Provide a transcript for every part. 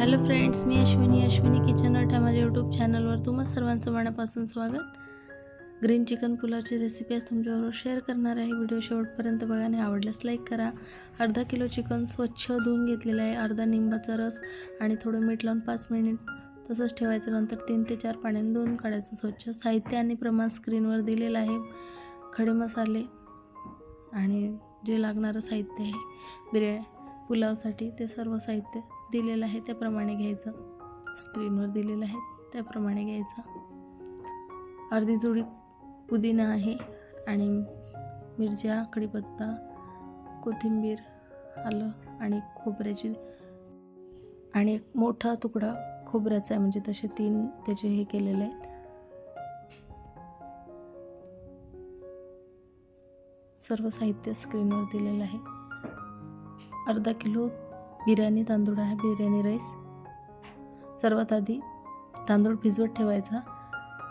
Hello friends मी Ashwini. Ashwini kitchen at ह्या माझ्या यूट्यूब चॅनलवर तुम्हा सर्वांचं मनापासून स्वागत. ग्रीन चिकन पुलावची रेसिपी आज तुमच्याबरोबर शेअर करणार आहे. व्हिडिओ शेवटपर्यंत बघा आणि आवडल्यास लाईक करा. अर्धा किलो चिकन स्वच्छ धुवून घेतलेलं आहे. अर्धा निंबाचा रस आणि थोडं मीठ लावून पाच मिनिट तसंच ठेवायचं. नंतर तीन ते चार पाण्याने धुवून काढायचं स्वच्छ. साहित्य आणि प्रमाण स्क्रीनवर दिलेलं आहे. खडे मसाले आणि जे लागणारं साहित्य आहे बिर्याणी पुलावसाठी ते सर्व साहित्य दिलेलं आहे त्याप्रमाणे घ्यायचं. स्क्रीनवर दिलेलं आहे त्याप्रमाणे घ्यायचं. अर्धी जोडी पुदिना आहे आणि मिरच्या कढीपत्ता कोथिंबीर आलं आणि खोबऱ्याची आणि एक मोठा तुकडा खोबऱ्याचा आहे. म्हणजे तसे तीन त्याचे हे केलेले आहेत. सर्व साहित्य स्क्रीनवर दिलेलं आहे. अर्धा किलो बिर्याणी तांदूळ आहे बिर्याणी राईस सर्वात आधी तांदूळ भिजवत ठेवायचा.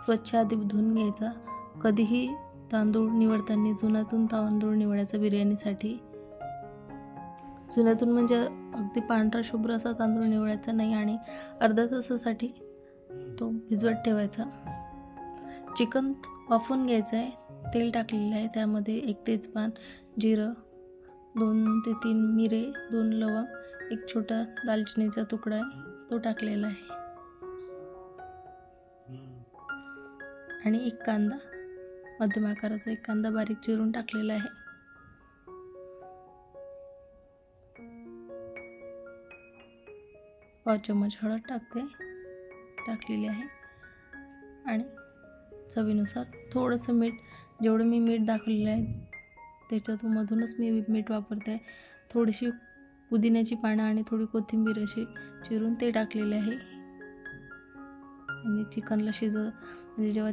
स्वच्छ आधी धुवून घ्यायचा. कधीही तांदूळ निवडताना जुन्यातून तांदूळ निवडायचा बिर्याणीसाठी. जुन्यातून म्हणजे अगदी पांढरा शुभ्र असा तांदूळ निवडायचा नाही आणि अर्धा तासासाठी तो भिजवत ठेवायचा. चिकन वाफून घ्यायचं आहे तेल टाकलेलं आहे. त्यामध्ये एक तेजपान जिरं दोन ते तीन मिरे दोन लवंग एक छोटा दालचिनीचा तुकडा आहे तो टाकलेला आहे. आणि एक कांदा मध्यम आकाराचा एक कांदा बारीक चिरून टाकलेला आहे. पाव चम्मच हळद टाकते टाकलेली आहे. आणि चवीनुसार थोडंसं मीठ जेवढं मी मीठ दाखवलेलं आहे त्याच्यातून मी मीठ वापरते. थोडीशी पुदिन्याची पानं आणि थोडी कोथिंबीर अशी चिरून ते टाकलेले आहे. आणि चिकनला शिज म्हणजे जेव्हा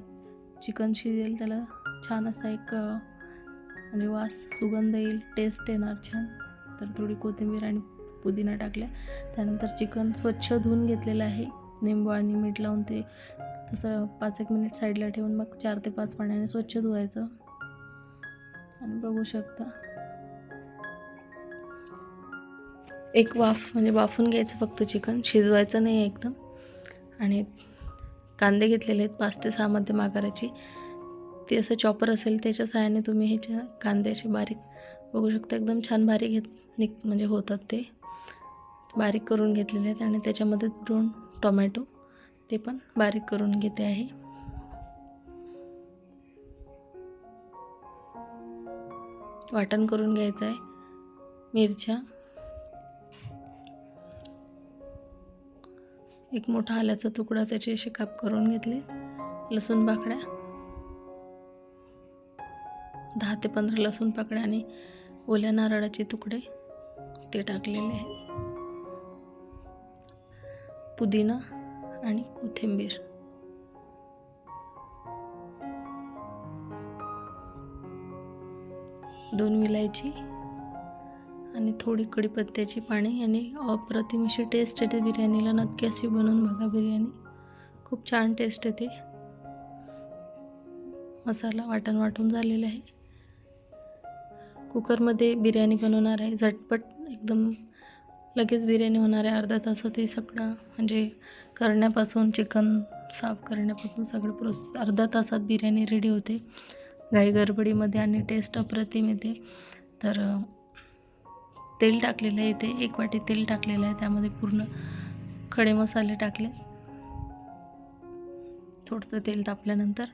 चिकन शिजेल त्याला छान असा एक म्हणजे वास सुगंध येईल टेस्ट येणार छान. तर थोडी कोथिंबीर आणि पुदिना टाकल्या. त्यानंतर चिकन स्वच्छ धुवून घेतलेलं आहे. निंबू आणि मीठ लावून ते तसं पाच एक मिनिट साईडला ठेवून मग चार ते पाच पाण्याने स्वच्छ धुवायचं. आणि बघू शकता. एक वाफ म्हणजे वाफून घ्यायचं फक्त चिकन. शिजवायचं नाही एकदम. आणि कांदे घेतलेले आहेत पाच ते सहा मध्यम आकाराची. ती असं चॉपर असेल त्याच्या सहाय्याने तुम्ही ह्याच्या कांदे असे बारीक बघू शकता. एकदम छान बारीक घेत निघ म्हणजे होतात ते. बारीक करून घेतलेले आहेत आणि त्याच्यामध्ये दोन टोमॅटो. ते पण बारीक करून घेते आहे. वाटण करून घ्यायचं आहे. मिरच्या. एक मोठा आल्याचा तुकडा त्याचे असे काप करून घेतले. लसूण बाकड्या दहा ते पंधरा लसूण पाकड्या आणि ओल्या नारळाचे तुकडे ते टाकलेले आहेत. पुदिना आणि कोथिंबीर. दोन विलायची आणि थोडी कडीपत्त्याची पाणी आणि अप्रतिम अशी टेस्ट येते बिर्याणीला. नक्की अशी बनवून बघा बिर्याणी. खूप छान टेस्ट येते. मसाला वाटण वाटून झालेला आहे. कुकरमध्ये बिर्याणी बनवणार आहे. झटपट एकदम लगेच बिर्याणी होणार आहे. अर्धा तासात हे सगळं म्हणजे करण्यापासून चिकन साफ करण्यापासून सगळं प्रोसेस अर्धा तासात बिर्याणी रेडी होते. घाई गडबडीमध्ये आणि टेस्ट अप्रतिम येते. तर तेल टाकलेलं आहे इथे. एक वाटी तेल टाकलेलं आहे. त्यामध्ये पूर्ण खडे मसाले टाकले. थोडंसं तेल तापल्यानंतर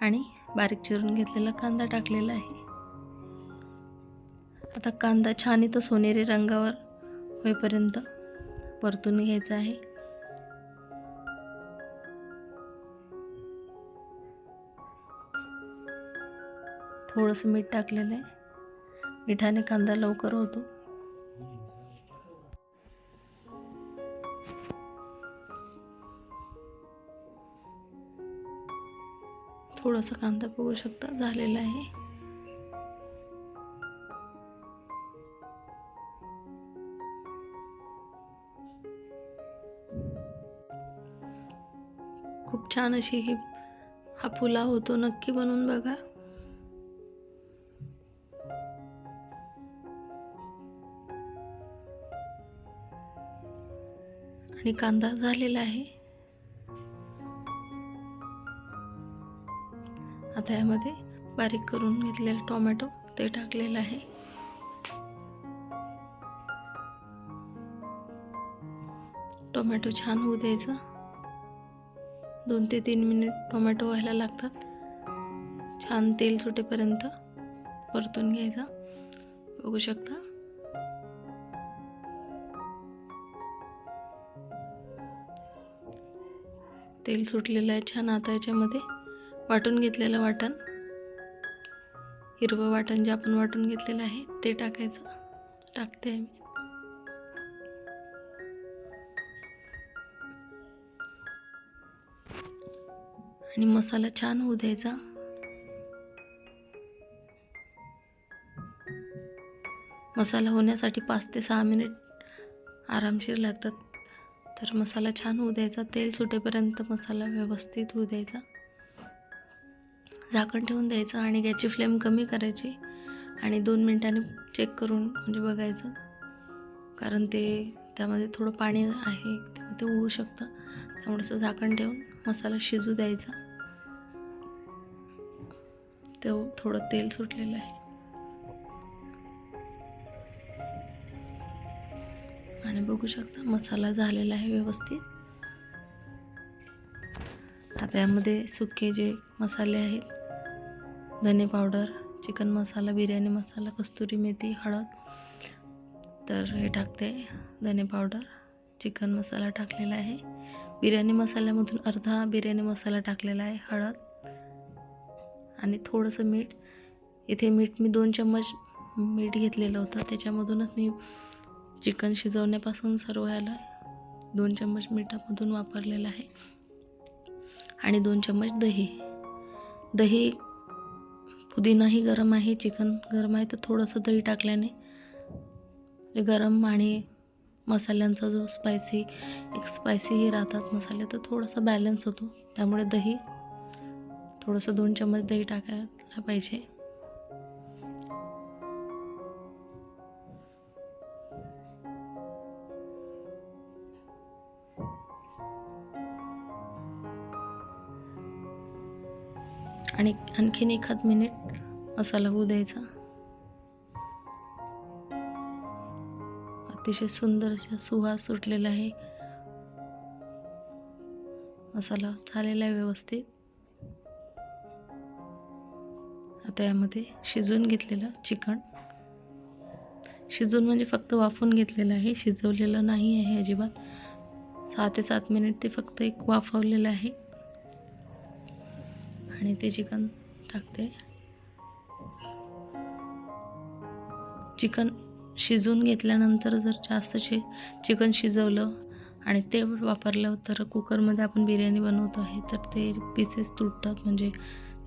आणि बारीक चिरून घेतलेला कांदा टाकलेला आहे. आता कांदा छान इथं सोनेरी रंगावर होईपर्यंत परतून घ्यायचा आहे. थोडंसं मीठ टाकलेलं आहे. मिठाने कांदा लवकर होतो. थोडासा कांदा बघू शकता झालेला आहे. खूप छान अशी ही हा पुलाव होतो नक्की बनवून बघा. आणि कांदा झालेला आहे. आता यामध्ये बारीक करून घेतलेलं टोमॅटो ते टाकलेलं आहे. टोमॅटो छान होऊ द्यायचं. दोन ते तीन मिनिट टोमॅटो व्हायला लागतात. छान तेल सुटेपर्यंत परतून घ्यायचा. बघू शकता. तेल सुटलेलं आहे छान आता याच्यामध्ये वाटून घेतलेलं वाटण. हिरवं वाटण जे आपण वाटून घेतलेलं आहे ते टाकायचं. टाकते आहे मी. आणि मसाला छान होऊ द्यायचा. मसाला होण्यासाठी पाच ते सहा मिनिट आरामशीर लागतात. तर मसाला छान होऊ द्यायचा. तेल सुटेपर्यंत मसाला व्यवस्थित होऊ द्यायचा. झाकण ठेवून द्यायचं आणि गॅसची फ्लेम कमी करायची आणि दोन मिनटांनी चेक करून म्हणजे बघायचं. कारण ते त्यामध्ये थोडं पाणी आहे ते उडू शकतं. त्यामुळे असं झाकण ठेवून मसाला शिजू द्यायचा. ते थोडं तेल सुटलेलं आहे. आणि बघू शकता मसाला झालेला आहे व्यवस्थित. आता यामध्ये सुके जे मसाले आहेत धने पावडर चिकन मसाला बिर्याणी मसाला कस्तुरी मेथी हळद. तर हे टाकते धने पावडर. चिकन मसाला टाकलेला आहे. बिर्याणी मसाल्यामधून अर्धा बिर्याणी मसाला टाकलेला आहे हळद. आणि थोडंसं मीठ. इथे मीठ मी दोन चम्मच मीठ घेतलेलं होतं. त्याच्यामधूनच मी चिकन शिजवण्यापासून सर्व याला दोन चम्मच मिठामधून वापरलेलं आहे. आणि दोन चम्मच दही. दही पुदिनाही गरम आहे चिकन गरम आहे तर थोडंसं दही टाकल्याने. म्हणजे गरम आणि मसाल्यांचा जो स्पायसी एक स्पायसीही राहतात मसाले तर थोडासा बॅलन्स होतो. त्यामुळे दही थोडंसं दोन चम्मच दही टाकायला पाहिजे. आणि आणखीन एखाद मिनिट मसाला होऊ द्यायचा. अतिशय सुंदर असा सुवास सुटलेला आहे. मसाला झालेला आहे व्यवस्थित. आता यामध्ये शिजून घेतलेलं चिकन. शिजवून म्हणजे फक्त वाफून घेतलेलं आहे. शिजवलेलं नाही आहे अजिबात. सहा ते सात मिनिट ते फक्त एक वाफवलेलं आहे. आणि ते चिकन टाकते. चिकन शिजून घेतल्यानंतर जर जास्त शि चिकन शिजवलं आणि ते वापरलं तर कुकरमध्ये आपण बिर्याणी बनवतो आहे तर ते पीसेस तुटतात म्हणजे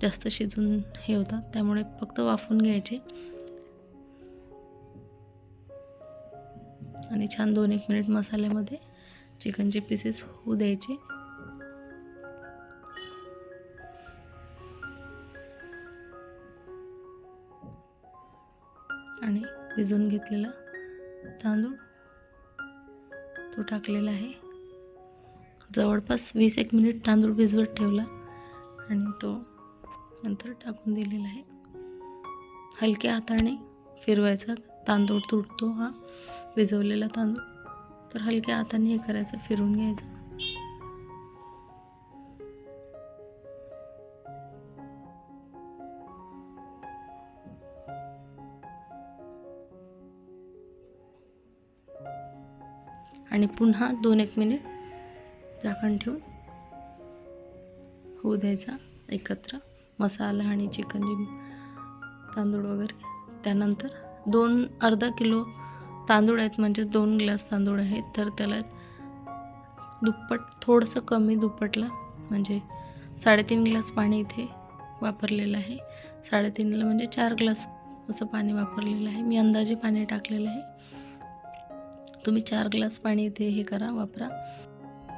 जास्त शिजून हे होतात. त्यामुळे फक्त वाफून घ्यायचे. आणि छान दोन एक मिनिट मसाल्यामध्ये चिकनचे पीसेस होऊ द्यायचे. भिजवून घेतलेला तांदूळ तो टाकलेला आहे. जवळपास वीस एक मिनिट तांदूळ भिजवत ठेवला आणि तो नंतर टाकून दिलेला आहे. हलक्या हाताने फिरवायचा तांदूळ तुटतो हा भिजवलेला तांदूळ. तर हलक्या हाताने हे करायचं फिरून घ्यायचं. आणि पुन्हा दोन एक मिनिट झाकण ठेवून होऊ द्यायचा एकत्र मसाला आणि चिकन जी तांदूळ वगैरे. त्यानंतर दोन अर्धा किलो तांदूळ आहेत म्हणजेच दोन ग्लास तांदूळ आहेत तर त्याला दुप्पट थोडंसं कमी दुप्पटला म्हणजे साडेतीन ग्लास पाणी इथे वापरलेलं आहे. साडेतीनला म्हणजे चार ग्लास असं पाणी वापरलेलं आहे. मी अंदाजे पाणी टाकलेलं आहे. तुम्ही चार ग्लास पाणी इथे हे करा वापरा.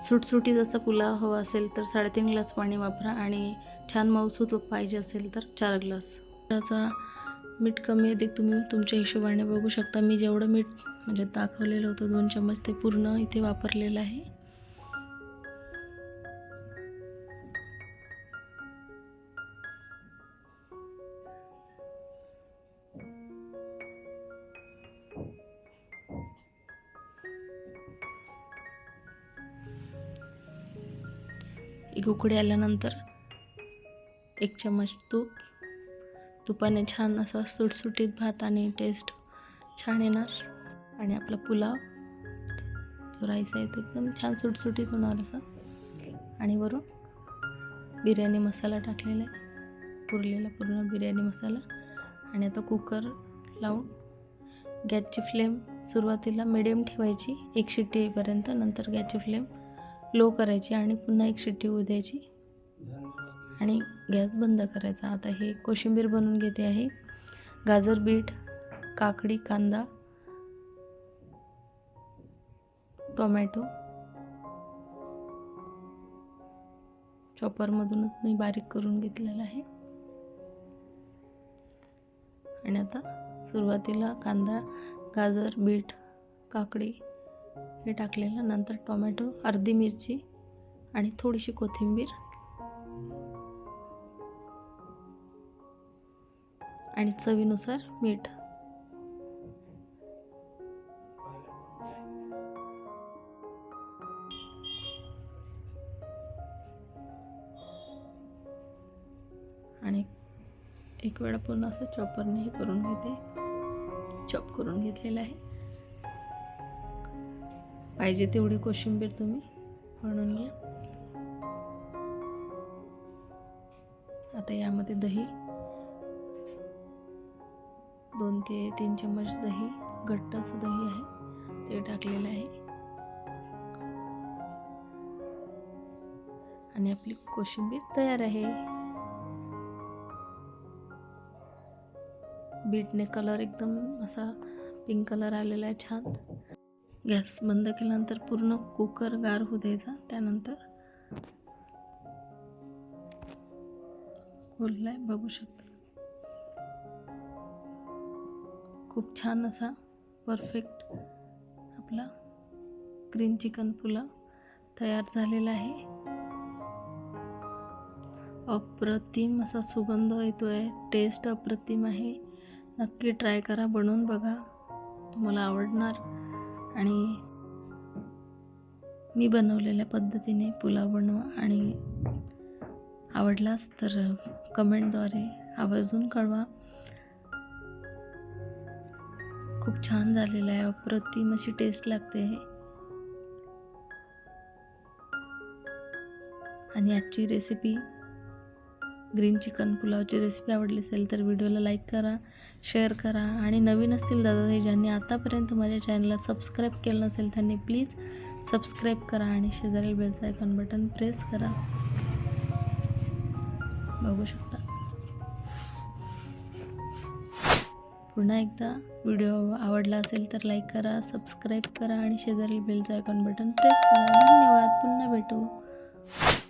सुटसुटी जसं पुलाव हवा असेल तर साडेतीन ग्लास पाणी वापरा आणि छान मऊसूत पाहिजे असेल तर चार ग्लास. त्याचा मीठ कमी अधिक तुम्ही तुमच्या हिशोबाने बघू शकता. मी जेवढं मीठ म्हणजे दाखवलेलं होतं दोन चम्मच ते पूर्ण इथे वापरलेलं आहे. एक उकडी आल्यानंतर एक चम्मच तूप तुपाने छान असा सुटसुटीत भात आणि टेस्ट छान येणार. आणि आपला पुलाव जो राईस आहे तो एकदम छान सुटसुटीत होणार असा. आणि वरून बिर्याणी मसाला टाकलेला आहे. पुरलेला पूर्ण बिर्याणी मसाला. आणि आता कुकर लावून गॅसची फ्लेम सुरुवातीला मिडियम ठेवायची एक शिट्टी येईपर्यंत नंतर गॅसची फ्लेम लो करायची आणि पुन्हा एक शिट्टी होऊ द्यायची आणि गॅस बंद करायचा. आता हे कोशिंबीर बनवून घेते आहे. गाजर बीट काकडी कांदा टोमॅटो. चॉपरमधूनच मी बारीक करून घेतलेला आहे. आणि आता सुरुवातीला कांदा गाजर बीट काकडी हे टाकलेलं नंतर टोमॅटो अर्धी मिरची आणि थोडीशी कोथिंबीर आणि चवीनुसार मीठ. आणि एक वेळा पूर्ण असं चॉपरने हे करून घेते. चॉप करून घेतलेलं आहे. पाहिजे तेवढी कोशिंबीर तुम्ही म्हणून घ्या. आता यामध्ये दही दोन ते तीन चम्मच दही घट्ट असं दही आहे ते टाकलेलं आहे. आणि आपली कोशिंबीर तयार आहे. बीटने कलर एकदम असा पिंक कलर आलेला आहे छान. गॅस बंद केल्यानंतर पूर्ण कुकर गार होऊ द्यायचा. त्यानंतर खोललाय बघू शकता. खूप छान असा परफेक्ट आपला ग्रीन चिकन पुलाव तयार झालेला आहे. अप्रतिम असा सुगंध येतो आहे टेस्ट अप्रतिम आहे. नक्की ट्राय करा बनवून बघा. तुम्हाला आवडणार. आणि मी बनवलेल्या पद्धतीने पुलाव बनवा आणि आवडलाच तर कमेंटद्वारे आवर्जून कळवा. खूप छान झालेलं आहे. अप्रतिम अशी टेस्ट लागते. आणि आजची रेसिपी ग्रीन चिकन पुलावची रेसिपी आवडली असेल तर व्हिडिओला लाईक करा शेअर करा आणि नवीन असतील दादा हे ज्यांनी आतापर्यंत माझ्या चॅनलला सबस्क्राईब केलं नसेल त्यांनी प्लीज सबस्क्राईब करा आणि शेजारील बेलचं आयकॉन बटन प्रेस करा. बघू शकता. पुन्हा एकदा व्हिडिओ आवडला असेल तर लाईक करा सबस्क्राईब करा आणि शेजारील बेलचं आयकॉन बटन प्रेस करा. धन्यवाद. पुन्हा भेटू.